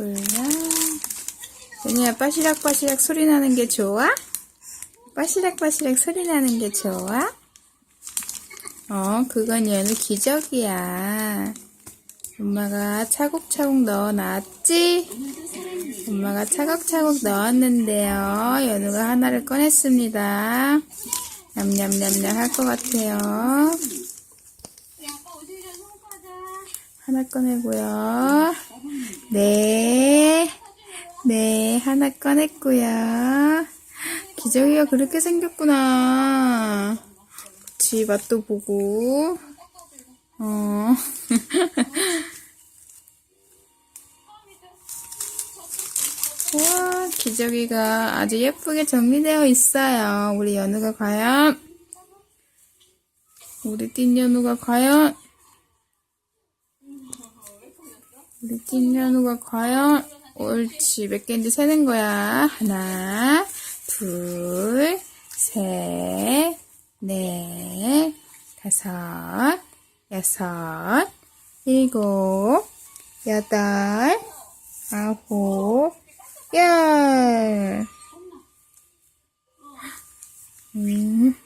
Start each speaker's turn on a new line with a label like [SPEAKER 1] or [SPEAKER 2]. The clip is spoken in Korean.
[SPEAKER 1] 골라. 연우야, 빠시락빠시락 소리 나는 게 좋아? 빠시락빠시락 소리 나는 게 좋아? 어, 그건 연우 기적이야. 엄마가 차곡차곡 넣어놨지? 엄마가 차곡차곡 넣었는데요. 연우가 하나를 꺼냈습니다. 냠냠냠냠 할 것 같아요. 하나 꺼내고요. 네. 네, 하나 꺼냈고요. 기저귀가 그렇게 생겼구나. 그치, 맛도 보고. 어. 우와, 기저귀가 아주 예쁘게 정리되어 있어요. 우리 연우가 과연? 우리 띵 연우가 과연? 우리 띵 연우가 과연? 옳지. 몇 개인지 세는 거야. 하나, 둘, 셋, 넷, 다섯, 여섯, 일곱, 여덟, 아홉, 열. 음, 음.